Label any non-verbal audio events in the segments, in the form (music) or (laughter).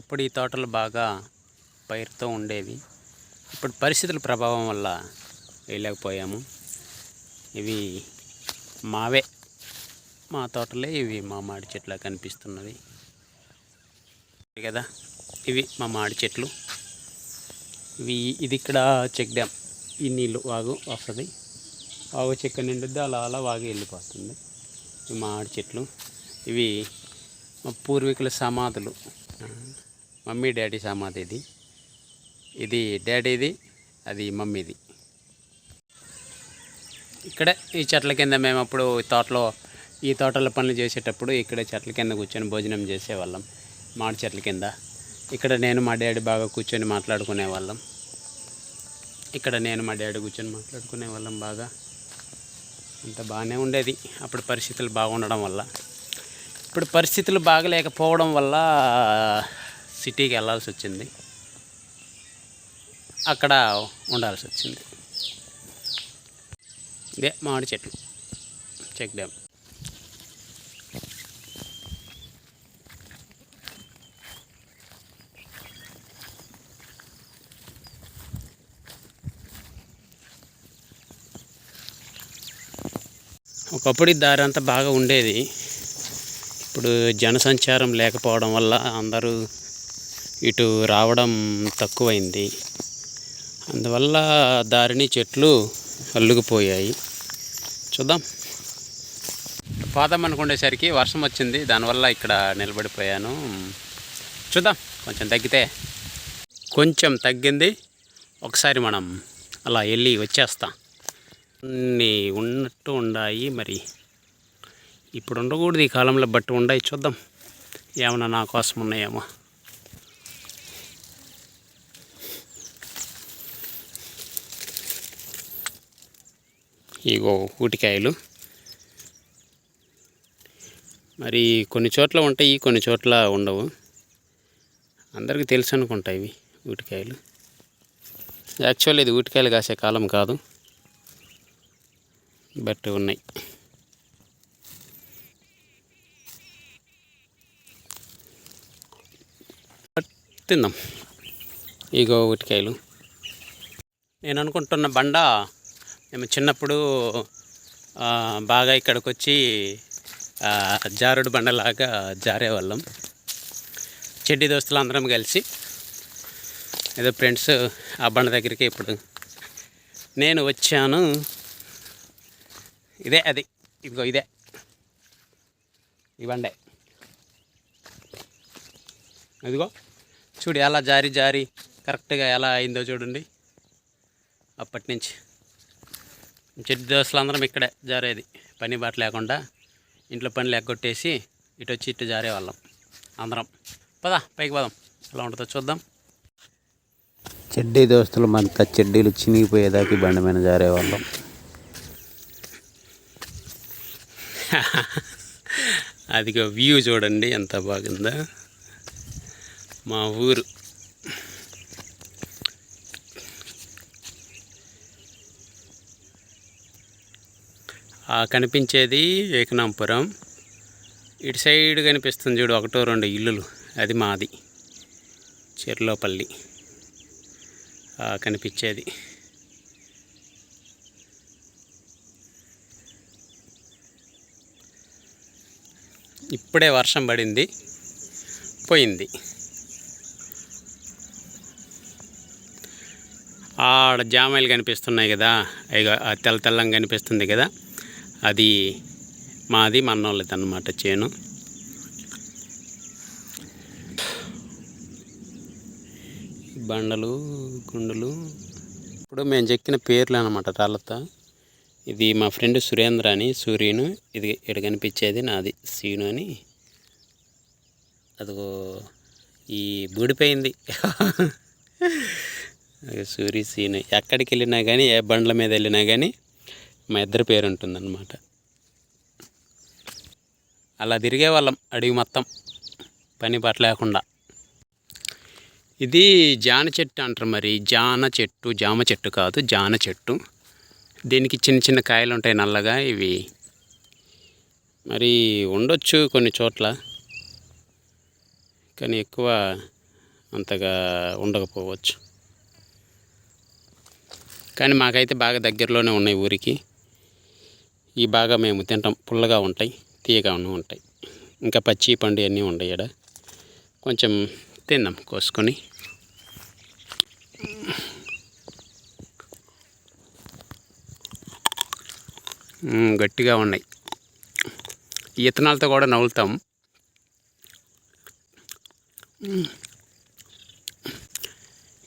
ఒకప్పుడు ఈ తోటలు బాగా పైరుతో ఉండేవి. ఇప్పుడు పరిస్థితుల ప్రభావం వల్ల వేయలేకపోయాము. ఇవి మావే. మా తోటలే ఇవి మా మామిడి చెట్ల కనిపిస్తున్నవి. కదా. ఇవి మా మాడి చెట్లు. ఇవి ఇది ఇక్కడ చెక్ డ్యామ్. ఈ నీళ్ళు వాగు వస్తుంది. వాగు చెక్క నిండుద్ది అలా అలా వాగు వెళ్ళిపోతుంది. ఇవి మామిడి చెట్లు. ఇవి మా పూర్వీకుల సమాధులు. మమ్మీ డాడీ సమాధి ఇది ఇది డాడీది అది మమ్మీది. ఇక్కడే ఈ చెట్ల కింద మేము అప్పుడు తోటలో ఈ తోటలో పనులు చేసేటప్పుడు ఇక్కడే చెట్ల కింద కూర్చొని భోజనం చేసేవాళ్ళం మామిడి చెట్ల కింద. ఇక్కడ నేను మా డాడీ బాగా కూర్చొని మాట్లాడుకునే వాళ్ళం ఇక్కడ నేను మా డాడీ కూర్చొని మాట్లాడుకునే వాళ్ళం బాగా. అంత బాగానే ఉండేది. అప్పుడు పరిస్థితులు బాగుండడం వల్ల. ఇప్పుడు పరిస్థితులు బాగలేకపోవడం వల్ల సిటీకి వెళ్ళాల్సి వచ్చింది. అక్కడ ఉండాల్సి వచ్చింది. ఇదే మామిడి చెట్లు చెక్ డ్యామ్. ఒకప్పుడు ఈ దారి అంతా బాగా ఉండేది. ఇప్పుడు జనసంచారం లేకపోవడం వల్ల అందరూ ఇటు రావడం తక్కువైంది. అందువల్ల దారిని చెట్లు అల్లుకుపోయాయి. చూద్దాం. పాదం అనుకునేసరికి వర్షం వచ్చింది. దానివల్ల ఇక్కడ నిలబడిపోయాను. చూద్దాం. కొంచెం తగ్గితే కొంచెం తగ్గింది. ఒకసారి మనం అలా వెళ్ళి వచ్చేస్తాం. అన్నీ ఉన్నట్టు ఉన్నాయి మరి. ఇప్పుడు ఉండకూడదు ఈ కాలంలో బట్టి ఉండయి. చూద్దాం. ఏమన్నా నా కోసం ఉన్నాయేమో. ఇగో ఊటికాయలు మరి కొన్ని చోట్ల ఉంటాయి కొన్ని చోట్ల ఉండవు. అందరికీ తెలుసు అనుకుంటా ఇవి ఊటికాయలు యాక్చువల్లీ ఇది ఊటికాయలు కాసే కాలం కాదు. బట్ ఉన్నాయి. తిందాం. ఇగో ఊటికాయలు నేను అనుకుంటున్న బండ మేము చిన్నప్పుడు బాగా ఇక్కడికి వచ్చి జారుడు బండలాగా జారేవాళ్ళం. చెడ్డి దోస్తులు అందరం కలిసి ఏదో ఫ్రెండ్స్ ఆ బండ దగ్గరికి ఇప్పుడు నేను వచ్చాను. ఇదే అది. ఇదిగో ఇదే. ఈ బండే. అదిగో చూడు ఎలా జారి జారి కరెక్ట్గా ఎలా అయిందో చూడండి. అప్పటి నుంచి. చెట్టు దోశలు అందరం ఇక్కడే జారేది. పని బాట లేకుండా ఇంట్లో పని లేకొట్టేసి ఇటు వచ్చి ఇటు జారేవాళ్ళం. అందరం. పదా పైకి పదాం. ఎలా ఉంటుందో చూద్దాం. చెడ్డీ దోస్తులు మనతో చెడ్డీలు చినిగిపోయేదాకా బండి మీద జారేవాళ్ళం. (laughs) అదిగో వ్యూ చూడండి ఎంత బాగుందో. మా ఊరు. కనిపించేది ఏకనాంపురం. ఇటు సైడ్ కనిపిస్తుంది చూడు ఒకటో రెండు ఇల్లులు. అది మాది. చెర్లోపల్లి. కనిపించేది. ఇప్పుడే వర్షం పడింది. పోయింది. ఆడ జామాయిలు కనిపిస్తున్నాయి కదా. ఇక ఆ తెల్ల తెల్లం కనిపిస్తుంది కదా. అది మాది మన్నోళ్ళది అన్నమాట చేను. బండలు గుండెలు. ఇప్పుడు మేము చెక్కిన పేర్లు అనమాట రాళ్ళతో ఇది మా ఫ్రెండ్ సురేంద్ర అని సూర్యును. ఇది ఇక్కడ కనిపించేది నాది సీను అని. అదిగో ఈ బూడిపోయింది. అది (laughs) సూరి సీను. ఎక్కడికి వెళ్ళినా కానీ ఏ బండ్ల మీద వెళ్ళినా కానీ మా ఇద్దరి పేరు ఉంటుందన్నమాట. అలా తిరిగే వాళ్ళం అడవి మొత్తం పని పాట లేకుండా. ఇది జాన చెట్టు అంటారు మరి. జాన చెట్టు జామ చెట్టు కాదు జాన చెట్టు. దీనికి చిన్న చిన్న కాయలు ఉంటాయి నల్లగా ఇవి. మరి ఉండొచ్చు కొన్ని చోట్ల కానీ ఎక్కువ అంతగా ఉండకపోవచ్చు. కానీ మాకైతే బాగా దగ్గరలోనే ఉన్నాయి ఊరికి. ఈ బాగా మేము తింటాం. పుల్లగా ఉంటాయి తీయగా ఉంటాయి. ఇంకా పచ్చి పండు అన్నీ ఉన్నాయి ఇక్కడ కొంచెం తిందాం కోసుకొని. గట్టిగా ఉన్నాయి. ఈ కూడా నవ్వులుతాం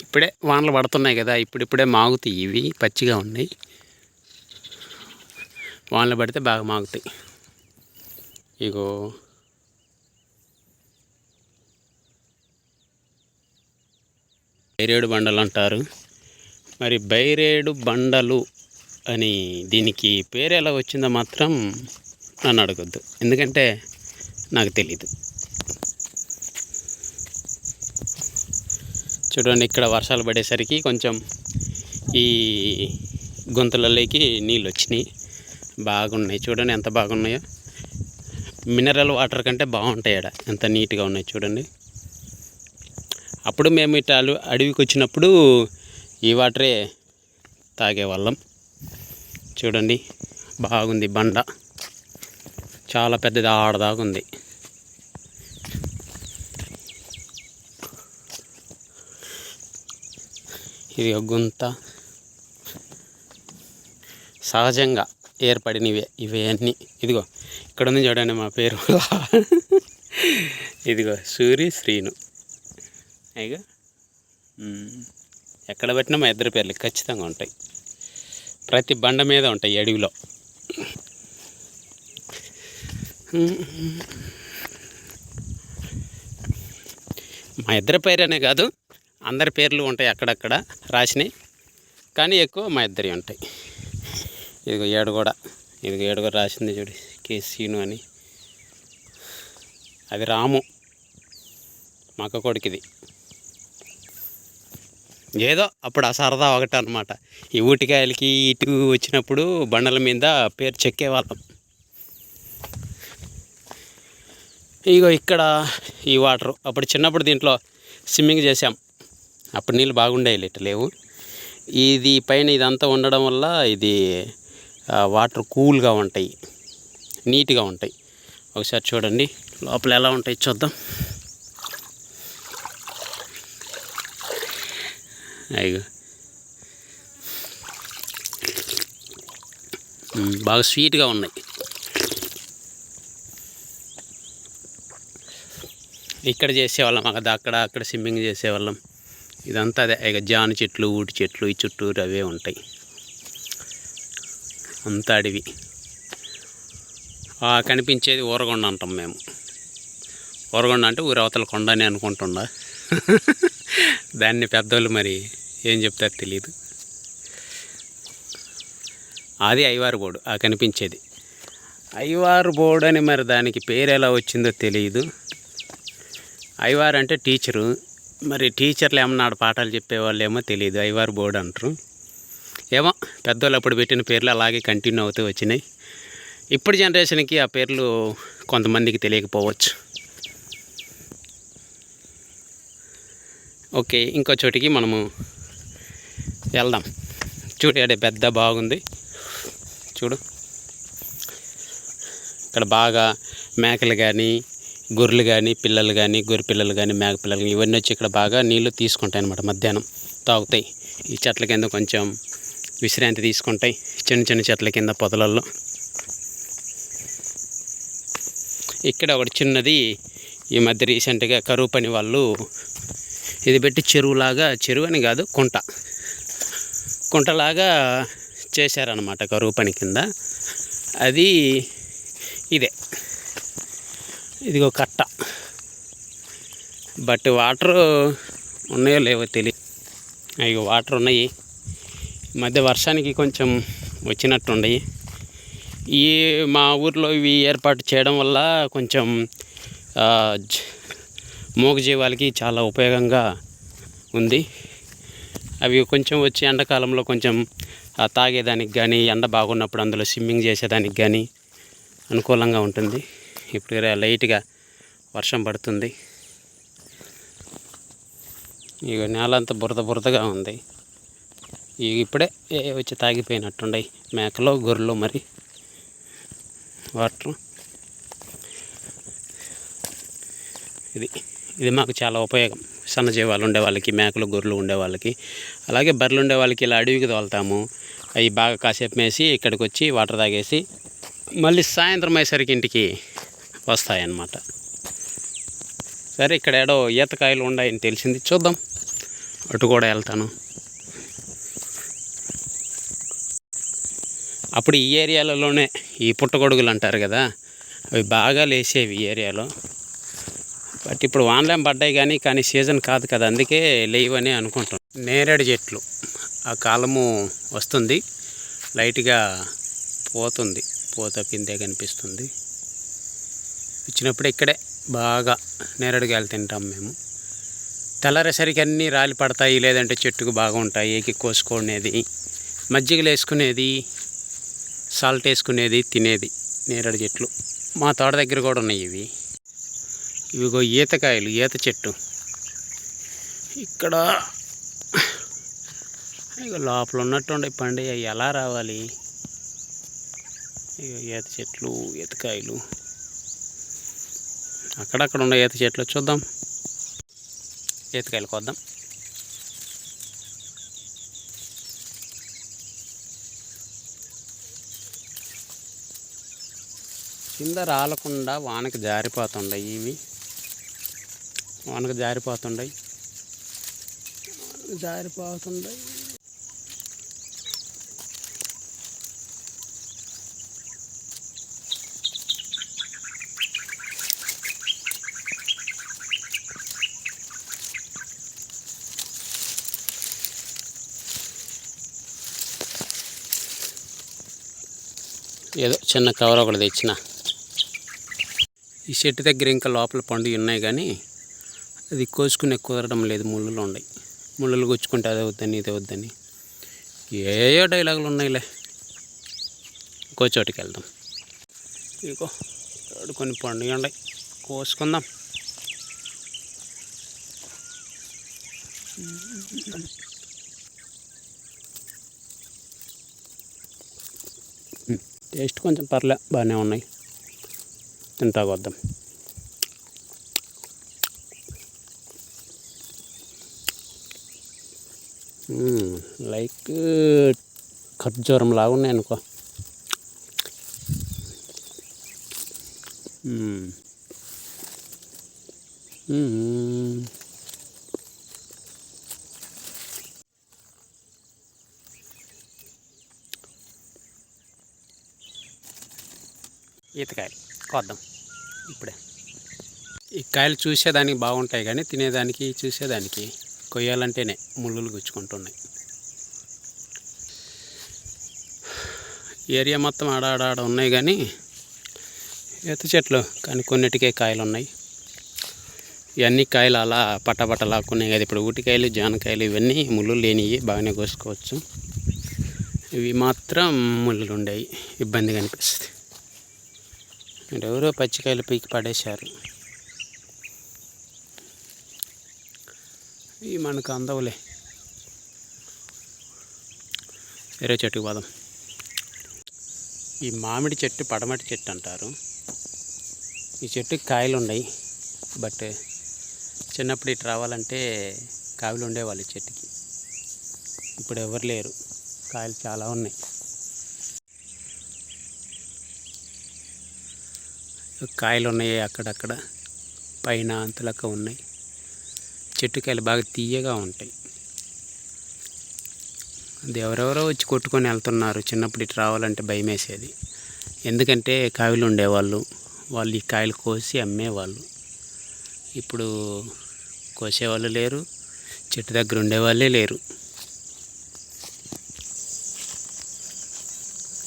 ఇప్పుడే వానలు పడుతున్నాయి కదా ఇప్పుడిప్పుడే మాగుతాయి ఇవి పచ్చిగా ఉన్నాయి. వానలు పడితే బాగా మాగుతాయి. ఇగో. బైరేడు బండలు అంటారు. మరి బైరేడు బండలు అని దీనికి పేరు ఎలా వచ్చిందో మాత్రం నన్ను అడగొద్దు. ఎందుకంటే నాకు తెలీదు. చూడండి ఇక్కడ వర్షాలు పడేసరికి కొంచెం ఈ గుంతలలోకి నీళ్ళు వచ్చినాయి. బాగున్నాయి. చూడండి ఎంత బాగున్నాయో. మినరల్ వాటర్ కంటే బాగుంటాయి ఆడ. ఎంత నీట్గా ఉన్నాయి చూడండి. అప్పుడు మేము ఇట్లా అడవికి వచ్చినప్పుడు ఈ వాటరే తాగేవాళ్ళం. చూడండి బాగుంది బండ. చాలా పెద్దది ఆడదాగా ఉంది. ఇది ఒక గుంత. సహజంగా ఏర్పడినవే ఇవే అన్నీ. ఇదిగో ఇక్కడ ఉంది చూడండి మా పేరు. ఇదిగో సూరి శ్రీను. అయ్యగా ఎక్కడ పెట్టినా మా ఇద్దరి పేర్లు ఖచ్చితంగా ఉంటాయి. ప్రతి బండ మీద ఉంటాయి అడవిలో. మా ఇద్దరి పేరనే కాదు అందరి పేర్లు ఉంటాయి అక్కడక్కడ రాసినాయి కానీ ఎక్కువ మా ఇద్దరి ఉంటాయి. ఇదిగో ఏడు కూడా. ఇదిగో ఏడు కూడా రాసింది చూడు. కే సీను అని. అది రాము. మా అక్క కొడుకుది. ఏదో అప్పుడు ఆ సరదా ఒకటి అనమాట ఈ ఊటికాయలకి ఇటు వచ్చినప్పుడు బండల మీద పేరు చెక్కేవాళ్ళం. ఇగో ఇక్కడ ఈ వాటర్. అప్పుడు చిన్నప్పుడు దీంట్లో స్విమ్మింగ్ చేసాం అప్పుడు నీళ్ళు బాగుండేవి ఇట్లా లేవు. ఇది పైన ఇదంతా ఉండడం వల్ల ఇది వాటర్ కూల్గా ఉంటాయి నీట్గా ఉంటాయి. ఒకసారి చూడండి లోపల ఎలా ఉంటాయి చూద్దాం. అయ్యో. బాగా స్వీట్గా ఉన్నాయి. ఇక్కడ చేసేవాళ్ళం అక్కడ అక్కడ అక్కడ స్విమ్మింగ్ చేసేవాళ్ళం. ఇదంతా అదే ఇక జాను చెట్లు ఊటి చెట్లు ఈ చుట్టూరు అవే ఉంటాయి. అంతా అడవి ఆ కనిపించేది ఊరగొండ అంటాం మేము. ఊరగొండ అంటే ఊరి అవతల కొండ అని అనుకుంటుండా దాన్ని పెద్దోళ్ళు మరి ఏం చెప్తారో తెలియదు అది ఐవారు బోర్డు ఆ కనిపించేది. ఐవారు బోర్డు అని మరి దానికి పేరు ఎలా వచ్చిందో తెలియదు ఐవారు అంటే టీచరు. మరి టీచర్లు ఏమన్నా ఆడ పాఠాలు చెప్పేవాళ్ళు ఏమో తెలియదు ఐవారు బోర్డు అంటారు. ఏమో పెద్దోళ్ళు అప్పుడు పెట్టిన పేర్లు అలాగే కంటిన్యూ అవుతూ వచ్చినాయి. ఇప్పుడు జనరేషన్కి ఆ పేర్లు కొంతమందికి తెలియకపోవచ్చు. ఓకే ఇంకో చోటికి మనము వెళ్దాం. చూడు అడే పెద్ద బాగుంది. చూడు. ఇక్కడ బాగా మేకలు కానీ గొర్రెలు కానీ పిల్లలు కానీ గొర్రె పిల్లలు కానీ మేక పిల్లలు ఇవన్నీ వచ్చి ఇక్కడ బాగా నీళ్ళు తీసుకుంటాయి అన్నమాట మధ్యాహ్నం. తాగుతాయి. ఈ చెట్ల కింద కొంచెం విశ్రాంతి తీసుకుంటాయి చిన్న చిన్న చెట్ల కింద పొదలల్లో. ఇక్కడ ఒకటి చిన్నది ఈ మధ్య రీసెంట్గా కరువు పని వాళ్ళు ఇది పెట్టి చెరువులాగా చెరువు అని కాదు కుంట. కుంటలాగా చేశారనమాట కరువు పని కింద. అది ఇదే. ఇదిగో కట్ట. బట్ వాటర్ ఉన్నాయో లేవో తెలియదు ఇక వాటర్ ఉన్నాయి మధ్య వర్షానికి కొంచెం వచ్చినట్టు ఈ మా ఊర్లో ఇవి ఏర్పాటు చేయడం వల్ల కొంచెం మూగజీవాలకి చాలా ఉపయోగంగా ఉంది. అవి కొంచెం వచ్చి ఎండాకాలంలో కొంచెం తాగేదానికి కానీ ఎండ బాగున్నప్పుడు అందులో స్విమ్మింగ్ చేసేదానికి కానీ అనుకూలంగా ఉంటుంది. ఇప్పుడు లైట్గా వర్షం పడుతుంది. ఇక నేల అంతా బురద బురదగా ఉంది. ఇప్పుడే ఏ వచ్చి తాగిపోయినట్టుండయి. మేకలో గొర్రెలు మరి. వాటర్. ఇది ఇది మాకు చాలా ఉపయోగం. సన్నజీవాలు ఉండే వాళ్ళకి మేకలు గొర్రెలు ఉండే వాళ్ళకి. అలాగే బర్రెలు ఉండే వాళ్ళకి ఇలా అడవికి తోలుతాము. అవి బాగా కాసేపు మేసి ఇక్కడికి వచ్చి వాటర్ తాగేసి మళ్ళీ సాయంత్రం అయ్యేసరికి ఇంటికి వస్తాయన్నమాట. సరే ఇక్కడ ఏడో ఈతకాయలు ఉన్నాయని తెలిసింది. చూద్దాం. అటు కూడా వెళ్తాను. అప్పుడు ఈ ఏరియాలలోనే ఈ పుట్టగొడుగులు అంటారు కదా అవి బాగా లేసేవి ఈ ఏరియాలో. బట్ ఇప్పుడు వానలేం పడ్డాయి కానీ కానీ సీజన్ కాదు కదా అందుకే లేవని అనుకుంటాం నేరేడు చెట్లు ఆ కాలము వస్తుంది లైట్గా పోతుంది పోత పిందే కనిపిస్తుంది. వచ్చినప్పుడు ఇక్కడే బాగా నేరేడుగాయలు తింటాం మేము. తెల్లరేసరికి అన్నీ రాలి పడతాయి లేదంటే చెట్టుకు బాగా ఉంటాయి ఏకి కోసుకునేది మజ్జిగలు వేసుకునేది సాల్ట్ వేసుకునేది తినేది నేరేడు చెట్లు. మా తోట దగ్గర కూడా ఉన్నాయి ఇవి. ఇవిగో ఈతకాయలు ఈత చెట్టు. ఇక్కడ ఇక లోపల ఉన్నట్టు ఉండే పండి అవి ఎలా రావాలి? ఇక ఈత చెట్లు ఈతకాయలు. అక్కడక్కడ ఉన్న ఈత చెట్లు చూద్దాం. ఈతకాయలు కొద్దాం. కింద రాలకుండా వానకి జారిపోతుండయి ఇవి. వానకు జారిపోతుండయి. జారిపోతుండయి. ఏదో చిన్న కవర్ ఒకటి తెచ్చిన. ఈ చెట్టు దగ్గర ఇంకా లోపల పండుగ ఉన్నాయి కానీ అది కోసుకునే కుదరడం లేదు ముళ్ళులు ఉన్నాయి. ముళ్ళలు గుచ్చుకుంటే అదే వద్దని ఇదే వద్దని ఏయో డైలాగులు ఉన్నాయిలే. ఇంకో చోటికి వెళ్దాం. ఇంకో కొన్ని పండుగ ఉన్నాయి. కోసుకుందాం. టేస్ట్ కొంచెం పర్లే బాగానే ఉన్నాయి. తింటా కొద్దాం. లైక్ ఖర్జూరం లాగా ఉన్నాయి అనుకో. ఈతకాయలు కొద్దాం. ఇప్పుడే. ఈ కాయలు చూసేదానికి బాగుంటాయి కానీ తినేదానికి చూసేదానికి కొయ్యాలంటేనే ముళ్ళులు గుచ్చుకుంటున్నాయి. ఏరియా మొత్తం ఆడ ఆడ ఆడ ఉన్నాయి కానీ ఈత చెట్లు కానీ కొన్నిటికే కాయలు ఉన్నాయి. ఇవన్నీ కాయలు అలా పట్టపట్ట లాక్కున్నాయి కదా. ఇప్పుడు ఊటికాయలు జానకాయలు ఇవన్నీ ముళ్ళు లేనివి బాగానే కోసుకోవచ్చు. ఇవి మాత్రం ముళ్ళు ఉండేవి ఇబ్బందిగా అనిపిస్తుంది. ఎవరో పచ్చికాయలు పీకి పడేశారు. ఇవి మనకు అందవులే. వేరే చెట్టుకు పోదాం. ఈ మామిడి చెట్టు పడమటి చెట్టు అంటారు. ఈ చెట్టుకి కాయలు ఉన్నాయి. బట్ చిన్నప్పుడు ఇటు రావాలంటే కాయలు ఉండేవాళ్ళు ఈ చెట్టుకి. ఇప్పుడు ఎవరు లేరు. కాయలు చాలా ఉన్నాయి. కాయలు ఉన్నాయి అక్కడక్కడ. పైన అంతలక్క ఉన్నాయి. చెట్టు కాయలు బాగా తీయగా ఉంటాయి. అది ఎవరెవరో వచ్చి కొట్టుకొని వెళ్తున్నారు. చిన్నప్పుడు ఇటు రావాలంటే భయం వేసేది ఎందుకంటే కాయలు ఉండేవాళ్ళు. వాళ్ళు ఈ కాయలు కోసి అమ్మేవాళ్ళు. ఇప్పుడు కోసేవాళ్ళు లేరు. చెట్టు దగ్గర ఉండేవాళ్ళే లేరు.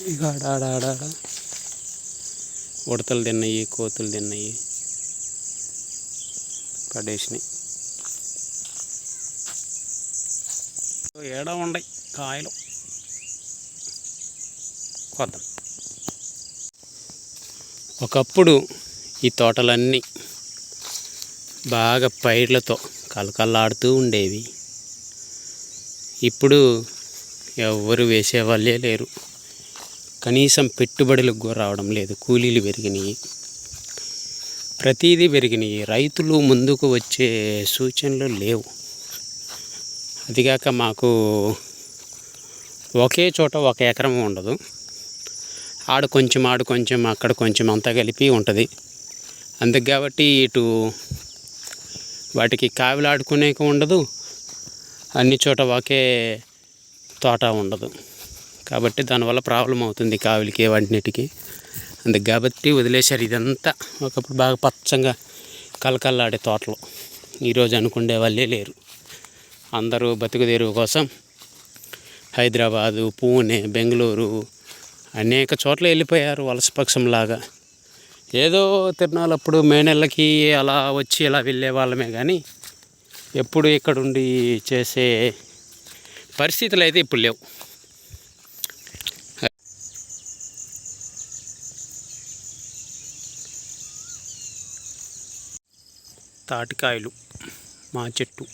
ఇక ఆడ ఆడ ఆడ ఆడ. ఉడతలు తిన్నాయి కోతులు తిన్నాయి. పడేసినాయి. ఏడ ఉండయి కాయలు? కొద్దాం. ఒకప్పుడు ఈ తోటలన్నీ బాగా పైర్లతో కలకల్లాడుతూ ఉండేవి. ఇప్పుడు ఎవ్వరు వేసేవాళ్ళే లేరు. కనీసం పెట్టుబడులకు కూడా రావడం లేదు. కూలీలు పెరిగినాయి. ప్రతిదీ పెరిగినాయి. రైతులు ముందుకు వచ్చే సూచనలు లేవు. అదిగాక మాకు ఒకే చోట ఒక ఎకరం ఉండదు. ఆడ కొంచెం ఆడు కొంచెం అక్కడ కొంచెం అంతా కలిపి ఉంటుంది. అందుకు కాబట్టి ఇటు వాటికి కావిలాడుకునేకి ఉండదు. అన్ని చోట ఒకే తోట ఉండదు. కాబట్టి దానివల్ల ప్రాబ్లం అవుతుంది కావులకి వాటిన్నిటికి అందుకు కాబట్టి వదిలేశారు ఇదంతా. ఒకప్పుడు బాగా పచ్చంగా కలకల్లాడే తోటలు. ఈరోజు అనుకునే వాళ్ళే లేరు. అందరూ బతుకుదేరువు కోసం హైదరాబాదు పూణే బెంగళూరు అనేక చోట్ల వెళ్ళిపోయారు వలసపక్షంలాగా. ఏదో తిరునాళ్ళప్పుడు మే నెలకి అలా వచ్చి ఇలా వెళ్ళే వాళ్ళమే కానీ ఎప్పుడు ఇక్కడుండి చేసే పరిస్థితులు అయితే ఇప్పుడు లేవు. తాటికాయలు మా చెట్టు.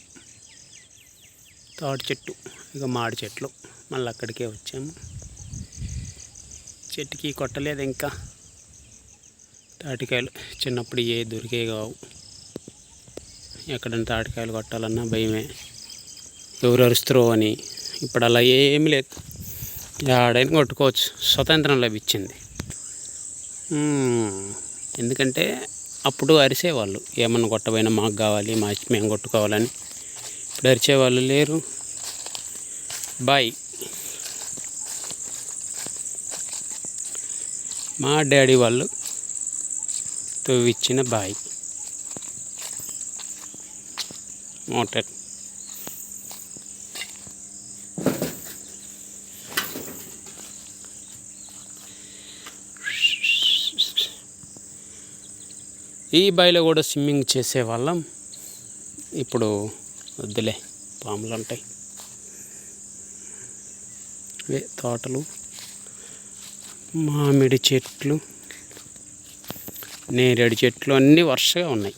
తాటి చెట్టు ఇక మాడి చెట్లు. మళ్ళీ అక్కడికే వచ్చాము. చెట్టుకి కొట్టలేదు ఇంకా. తాటికాయలు చిన్నప్పుడు ఏ దొరికే కావు. ఎక్కడైనా తాటికాయలు కొట్టాలన్నా భయమే. ఎవరు అరుస్తారో అని. ఇప్పుడు అలా ఏమీ లేదు. ఆడైనా కొట్టుకోవచ్చు. స్వతంత్రం లభించింది. ఎందుకంటే అప్పుడు అరిసేవాళ్ళు ఏమన్నా కొట్టబోయినా మాకు కావాలి మా మేము కొట్టుకోవాలని. ఇప్పుడు అరిచేవాళ్ళు లేరు. బాయ్. మా డాడీ వాళ్ళు తవ్విచ్చిన బాయ్. మోటార్ ఈ బావిలో కూడా స్విమ్మింగ్ చేసేవాళ్ళం ఇప్పుడు వద్దులే పాములు ఉంటాయి. ఇవే తోటలు మామిడి చెట్లు నేరేడు చెట్లు అన్నీ వరుసగా ఉన్నాయి.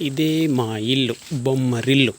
ఇదే మా ఇల్లు బొమ్మరిల్లు